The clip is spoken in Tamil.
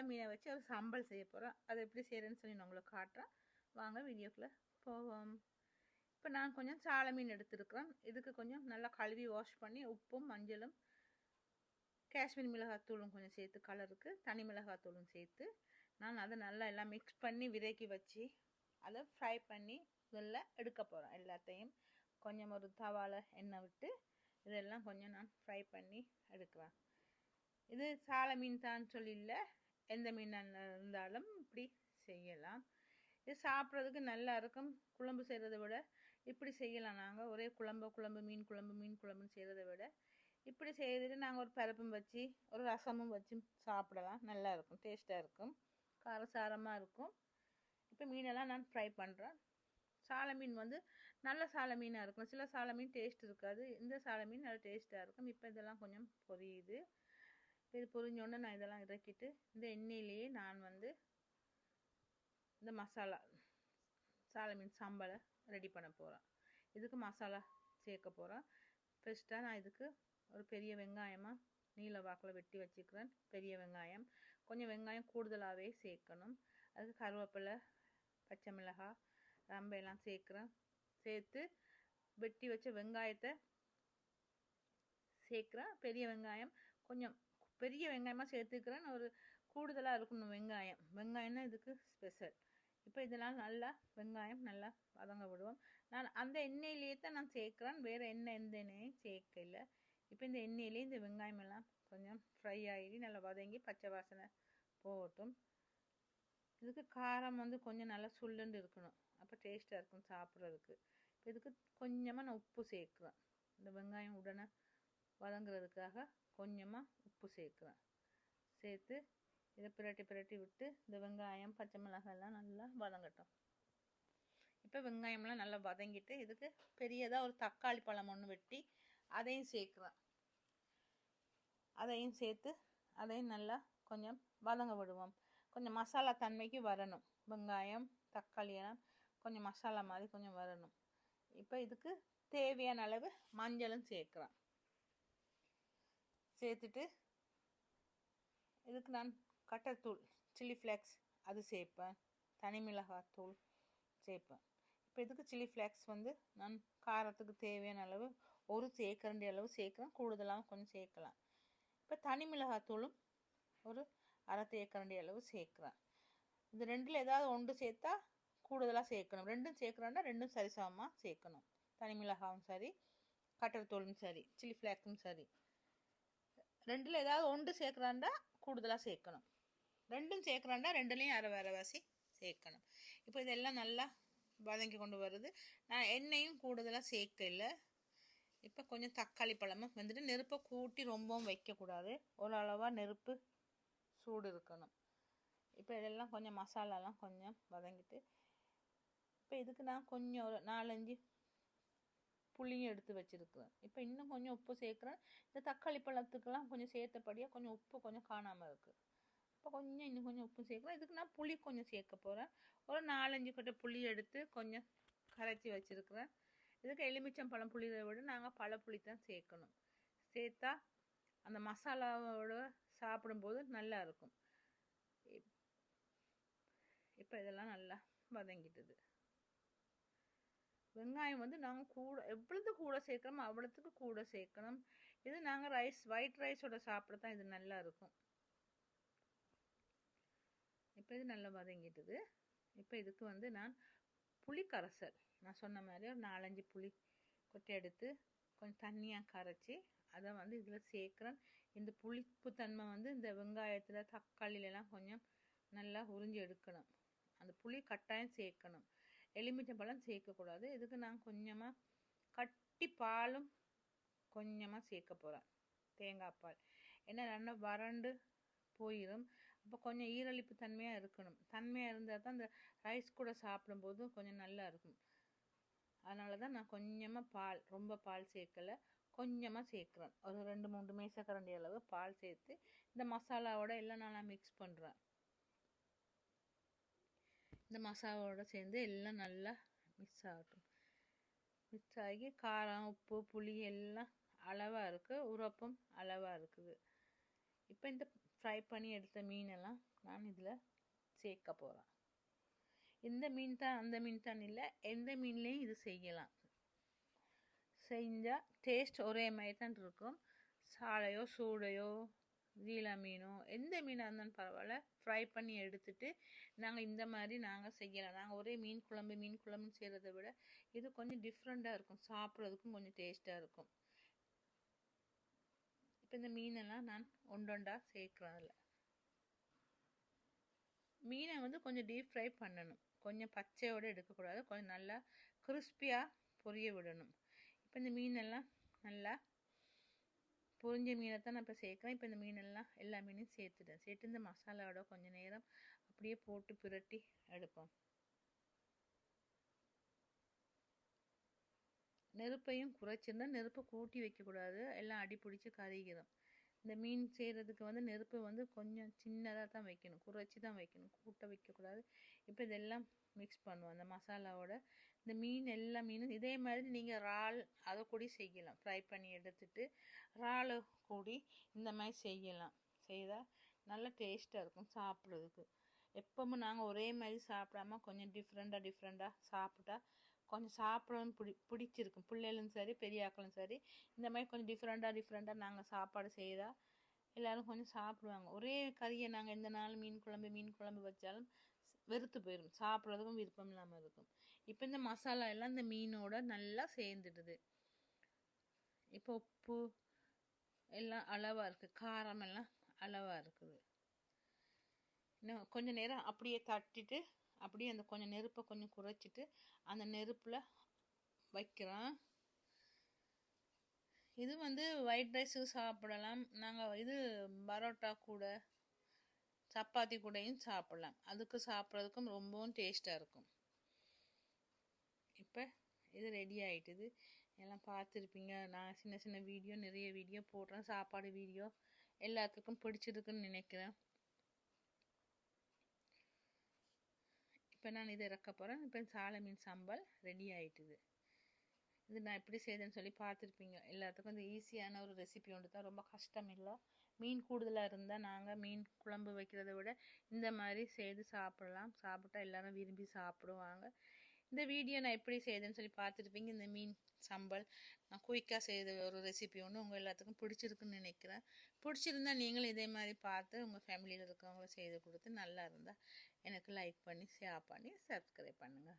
சாலை மீனை வச்சு ஒரு சம்பல் செய்ய போகிறோம் அதை எப்படி செய்கிறேன்னு சொல்லி நான் உங்களுக்கு காட்டுறேன். வாங்க வீடியோக்குள்ளே போவோம். இப்போ நான் கொஞ்சம் சாலை மீன் எடுத்துருக்குறேன். இதுக்கு கொஞ்சம் நல்லா கழுவி வாஷ் பண்ணி உப்பும் மஞ்சளும் காஷ்மீர் மிளகாத்தூளும் கொஞ்சம் சேர்த்து கலருக்கு தனி மிளகாத்தூளும் சேர்த்து நான் அதை நல்லா எல்லாம் மிக்ஸ் பண்ணி விதைக்கி வச்சு அதை ஃப்ரை பண்ணி இதில் எடுக்க போகிறேன் எல்லாத்தையும். கொஞ்சம் ஒரு தவால எண்ணெய் விட்டு இதெல்லாம் கொஞ்சம் நான் ஃப்ரை பண்ணி எடுக்கிறேன் இது சாலை மீன் தான் சொல்லி இல்லை. எந்த மீன் இருந்தாலும் இப்படி செய்யலாம். இது சாப்பிட்றதுக்கு நல்லா இருக்கும். குழம்பு செய்கிறத விட இப்படி செய்யலாம். நாங்கள் ஒரே குழம்பு குழம்பு மீன் குழம்பு மீன் குழம்புன்னு செய்கிறத விட இப்படி செய்துட்டு நாங்கள் ஒரு பருப்பும் வச்சு ஒரு ரசமும் வச்சு சாப்பிடலாம். நல்லா இருக்கும். டேஸ்ட்டாக இருக்கும். காரசாரமாக இருக்கும். இப்போ மீனெல்லாம் நான் ஃப்ரை பண்ணுறேன் சாலை மீன் வந்து நல்ல சாலை மீனாக இருக்கும். சில சாலை மீன் டேஸ்ட் இருக்காது. இந்த சாலை மீன் நல்ல டேஸ்ட்டாக இருக்கும். இப்போ இதெல்லாம் கொஞ்சம் பொரியுது. இது பொரிஞ்சோடனே நான் இதெல்லாம் இறக்கிட்டு இந்த எண்ணெயிலேயே நான் வந்து இந்த மசாலா சாலை மீன் சாம்பலை ரெடி பண்ண போகிறேன் இதுக்கு மசாலா சேர்க்க போகிறேன் ஃபஸ்ட்டாக நான் இதுக்கு ஒரு பெரிய வெங்காயமாக நீல வாக்கில் வெட்டி வச்சுக்கிறேன். பெரிய வெங்காயம். கொஞ்சம் வெங்காயம் கூடுதலாகவே சேர்க்கணும். அதுக்கு கருவேப்பிலை பச்சை மிளகாய் ரம்பையெல்லாம் சேர்க்குறேன். சேர்த்து வெட்டி வச்ச வெங்காயத்தை சேர்க்குறேன். பெரிய வெங்காயம் கொஞ்சம் பெரிய வெங்காயமாக சேர்த்துக்கிறேன் ஒரு கூடுதலாக இருக்கணும் வெங்காயம். வெங்காயம் தான் இதுக்கு ஸ்பெஷல் இப்போ இதெல்லாம் நல்லா வெங்காயம் நல்லா வதங்க விடுவோம். நான் அந்த எண்ணெயிலேயே தான் நான் சேர்க்குறேன். வேறு எண்ணெய் எந்த எண்ணெயும் சேர்க்கல. இப்போ இந்த எண்ணெயிலே இந்த வெங்காயம் எல்லாம் கொஞ்சம் ஃப்ரை ஆகி நல்லா வதங்கி பச்சை வாசனை போகட்டும். இதுக்கு காரம் வந்து கொஞ்சம் நல்லா சுள்ளுண்டு இருக்கணும். அப்போ டேஸ்ட்டாக இருக்கும் சாப்பிட்றதுக்கு. இப்போ இதுக்கு கொஞ்சமாக நான் உப்பு சேர்க்குறேன். இந்த வெங்காயம் உடனே வதங்குறதுக்காக கொஞ்சமாக உப்பு சேர்க்குறேன் சேர்த்து இதை பிரட்டி பிரட்டி விட்டு இந்த வெங்காயம் பச்சை மிளகாயெல்லாம் நல்லா வதங்கட்டும். இப்போ வெங்காயம்லாம் நல்லா வதங்கிட்டு இதுக்கு பெரியதாக ஒரு தக்காளி பழம் ஒன்று வெட்டி அதையும் சேர்க்குறேன் அதையும் சேர்த்து அதையும் நல்லா கொஞ்சம் வதங்க விடுவோம். கொஞ்சம் மசாலா தன்மைக்கு வரணும். வெங்காயம் தக்காளி எல்லாம் கொஞ்சம் மசாலா மாதிரி கொஞ்சம் வரணும். இப்போ இதுக்கு தேவையான அளவு மஞ்சளும் சேர்க்குறேன். சேர்த்துட்டு இதுக்கு நான் கட்டத்தூள் சில்லி ஃப்ளேக்ஸ் அது சேர்ப்பேன். தனி மிளகாய் தூள் சேர்ப்பேன். இப்போ இதுக்கு சில்லி ஃப்ளேக்ஸ் வந்து நான் காரத்துக்கு தேவையான அளவு ஒரு சேர்க்கரண்டி அளவு சேர்க்குறேன். கூடுதலாக கொஞ்சம் சேர்க்கலாம். இப்போ தனி மிளகாய் தூளும் ஒரு அரை தேக்கரண்டி அளவு சேர்க்குறேன். இந்த ரெண்டில் ஏதாவது ஒன்று சேர்த்தா கூடுதலாக சேர்க்கணும். ரெண்டும் சேர்க்குறோன்னா ரெண்டும் சரிசமமாக சேர்க்கணும். தனி மிளகாவும் சரி கட்டத்தூளும் சரி சில்லி ஃப்ளாக்ஸும் சரி. ரெண்டில் ஏதாவது ஒன்று சேர்க்குறாண்டா கூடுதலாக சேர்க்கணும். ரெண்டும் சேர்க்குறாண்டா ரெண்டுலேயும் அரை அரைவாசி சேர்க்கணும். இப்போ இதெல்லாம் நல்லா வதங்கி கொண்டு வருது. நான் எண்ணெயும் கூடுதலாக சேர்க்கல. இப்போ கொஞ்சம் தக்காளி பழமும் வந்துட்டு நெருப்பை கூட்டி ரொம்பவும் வைக்கக்கூடாது. ஓரளவாக நெருப்பு சூடு இருக்கணும். இப்போ இதெல்லாம் கொஞ்சம் மசாலாலாம் கொஞ்சம் வதங்கிட்டு. இப்போ இதுக்கு நான் கொஞ்சம் ஒரு நாலஞ்சு புளியும் எடுத்து வச்சுருக்குறேன் இப்போ இன்னும் கொஞ்சம் உப்பு சேர்க்குறேன். இந்த தக்காளி பழத்துக்கெல்லாம் கொஞ்சம் சேர்த்தபடியாக கொஞ்சம் உப்பு கொஞ்சம் காணாமல் இருக்குது இப்போ கொஞ்சம் இன்னும் கொஞ்சம் உப்பு சேர்க்குறேன். இதுக்கு நான் புளி கொஞ்சம் சேர்க்க போகிறேன் ஒரு நாலஞ்சு கொட்டை புளி எடுத்து கொஞ்சம் கரைச்சி வச்சுருக்குறேன். இதுக்கு எலுமிச்சம் பழம் புளியை விட நாங்கள் பழ புளி தான் சேர்க்கணும். சேர்த்தா அந்த மசாலாவோட சாப்பிடும்போது நல்லா இருக்கும். இப்போ இதெல்லாம் நல்லா வதங்கிட்டுது. வெங்காயம் வந்து நாங்கள் கூட எவ்வளவு கூட சேர்க்குறோமோ அவ்வளோத்துக்கு கூட சேர்க்கணும். இது நாங்கள் ரைஸ் ஒயிட் ரைஸோட சாப்பிட தான் இது நல்லா இருக்கும். இப்போ இது நல்லா வதங்கிட்டுது. இப்போ இதுக்கு வந்து நான் புளி கரைசல். நான் சொன்ன மாதிரி ஒரு நாலஞ்சு புளி கொட்டை எடுத்து கொஞ்சம் தண்ணியாக கரைச்சி அதை வந்து இதில் சேர்க்குறேன். இந்த புளிப்பு தன்மை வந்து இந்த வெங்காயத்தில் தக்காளியிலலாம் கொஞ்சம் நல்லா உறிஞ்சி எடுக்கணும். அந்த புளி கட்டாயம் சேர்க்கணும். எலுமிச்சம்பழம் சேர்க்கக்கூடாது. இதுக்கு நான் கொஞ்சமாக கட்டி பாலும் கொஞ்சமாக சேர்க்க போகிறேன் தேங்காய் பால். ஏன்னா நல்லா வறண்டு போயிடும் அப்போ கொஞ்சம் ஈரழிப்பு தன்மையாக இருக்கணும். தன்மையாக இருந்தால் தான் அந்த ரைஸ் கூட சாப்பிடும்போது கொஞ்சம் நல்லா இருக்கும். அதனால தான் நான் கொஞ்சமாக பால் ரொம்ப பால் சேர்க்கலை கொஞ்சமாக சேர்க்குறேன். ஒரு ரெண்டு மூணு மேசக்கரண்டி அளவு பால் சேர்த்து இந்த மசாலாவோட எல்லாம் நல்லா மிக்ஸ் பண்ணுறேன் இந்த மசாலாவோட சேர்ந்து எல்லாம் நல்லா மிக்ஸ் ஆகட்டும். மிக்ஸ் ஆகி காரம் உப்பு புளி எல்லாம் அளவாக இருக்குது உரப்பும் அளவாக இருக்குது. இப்போ இந்த ஃப்ரை பண்ணி எடுத்த மீனெல்லாம் நான் இதில் சேர்க்க போகிறேன் இந்த மீன் தான் அந்த மீன் தான் இல்லை எந்த மீன்லேயும் இது செய்யலாம். செஞ்சால் டேஸ்ட் ஒரே மாதிரி தான் இருக்கும். சாலையோ சூடையோ ஜீலா மீனோ எந்த மீனாக இருந்தாலும் பரவாயில்ல. ஃப்ரை பண்ணி எடுத்துட்டு நாங்கள் இந்த மாதிரி நாங்கள் செய்யலாம். நாங்கள் ஒரே மீன் குழம்பு மீன் குழம்புன்னு செய்கிறத விட இது கொஞ்சம் டிஃப்ரெண்ட்டாக இருக்கும். சாப்பிட்றதுக்கும் கொஞ்சம் டேஸ்ட்டாக இருக்கும். இப்போ இந்த மீனெல்லாம் நான் ஒன்றொண்டாக சேர்க்குறேன் அதில். மீனை வந்து கொஞ்சம் டீப் ஃப்ரை பண்ணணும். கொஞ்சம் பச்சையோடு எடுக்கக்கூடாது. கொஞ்சம் நல்லா கிறிஸ்பியாக பொரிய விடணும். இப்போ இந்த மீனெல்லாம் நல்லா பொரிஞ்ச மீனை தான் நான் இப்போ சேர்க்குறேன். இப்போ இந்த மீனெல்லாம் எல்லா மீனையும் சேர்த்துட்டேன். சேர்த்து இந்த மசாலாவோட கொஞ்சம் நேரம் அப்படியே போட்டு புரட்டி எடுப்போம். நெருப்பையும் குறைச்சிருந்தா நெருப்பை கூட்டி வைக்கக்கூடாது. எல்லாம் அடி பிடிச்சி கறிக்கிறோம் இந்த மீன் செய்கிறதுக்கு வந்து நெருப்பு வந்து கொஞ்சம் சின்னதாக தான் வைக்கணும். குறைச்சி தான் வைக்கணும். கூட்ட வைக்கக்கூடாது. இப்போ இதெல்லாம் மிக்ஸ் பண்ணுவோம். அந்த மசாலாவோட இந்த மீன் எல்லா மீனும் இதே மாதிரி நீங்கள் இறால் அதை கூட செய்யலாம். ஃப்ரை பண்ணி எடுத்துட்டு இறால் கூடி இந்த மாதிரி செய்யலாம். செய்தால் நல்ல டேஸ்ட்டாக இருக்கும் சாப்பிட்றதுக்கு. எப்பவும் நாங்கள் ஒரே மாதிரி சாப்பிடாம கொஞ்சம் டிஃப்ரெண்ட்டாக டிஃப்ரெண்ட்டாக சாப்பிட்டா கொஞ்சம் சாப்பிடவும் பிடி பிடிச்சிருக்கும். பிள்ளைகளும் சரி பெரியாக்களும் சரி இந்த மாதிரி கொஞ்சம் டிஃப்ரெண்ட்டாக டிஃப்ரெண்ட்டாக நாங்கள் சாப்பாடு செய்தால் எல்லோரும் கொஞ்சம் சாப்பிடுவாங்க. ஒரே கறியை நாங்கள் எந்த நாளும் மீன் குழம்பு மீன் குழம்பு வச்சாலும் வெறுத்து போயிடும் சாப்பிட்றதுக்கும் விருப்பம் இல்லாமல் இருக்கும். இப்போ இந்த மசாலா எல்லாம் இந்த மீனோட நல்லா சேர்ந்துடுது. இப்போ உப்பு எல்லாம் அளவாக இருக்குது காரம் எல்லாம் அளவாக இருக்குது. இன்னும் கொஞ்சம் நேரம் அப்படியே தட்டிட்டு அப்படியே அந்த கொஞ்சம் நெருப்பை கொஞ்சம் குறைச்சிட்டு அந்த நெருப்பில் வைக்கிறோம் இது வந்து ஒயிட் ரைஸு சாப்பிடலாம். நாங்கள் இது பரோட்டா கூட சப்பாத்தி கூடையும் சாப்பிடலாம். அதுக்கு சாப்பிட்றதுக்கும் ரொம்பவும் டேஸ்ட்டாக இருக்கும். இப்போ இது ரெடி ஆகிட்டுது எல்லாம் பார்த்துருப்பீங்க. நான் சின்ன சின்ன வீடியோ நிறைய வீடியோ போடுறேன். சாப்பாடு வீடியோ எல்லாத்துக்கும் பிடிச்சிருக்குன்னு நினைக்கிறேன். இப்போ நான் இதை இறக்க போகிறேன் இப்போ சாலை மீன் சாம்பல் ரெடி ஆகிட்டுது இது நான் எப்படி செய்தேன்னு சொல்லி பார்த்துருப்பீங்க. எல்லாத்துக்கும் இது ஈஸியான ஒரு ரெசிபி ஒன்று தான். ரொம்ப கஷ்டம் இல்லை. மீன் கூடுதலாக இருந்தால் நாங்கள் மீன் குழம்பு வைக்கிறத விட இந்த மாதிரி செய்து சாப்பிடலாம். சாப்பிட்டா எல்லோரும் விரும்பி சாப்பிடுவாங்க. இந்த வீடியோ நான் எப்படி செய்யுதுன்னு சொல்லி பார்த்துருப்பீங்க. இந்த மீன் சம்பல். நான் குயிக்காக செய்த ஒரு ரெசிபி ஒன்று உங்கள் எல்லாத்துக்கும் பிடிச்சிருக்குன்னு நினைக்கிறேன். பிடிச்சிருந்தா நீங்களும் இதே மாதிரி பார்த்து உங்கள் ஃபேமிலியில் இருக்கவங்கள செய்து கொடுத்து நல்லா இருந்தால் எனக்கு லைக் பண்ணி ஷேர் பண்ணி சப்ஸ்கிரைப் பண்ணுங்கள்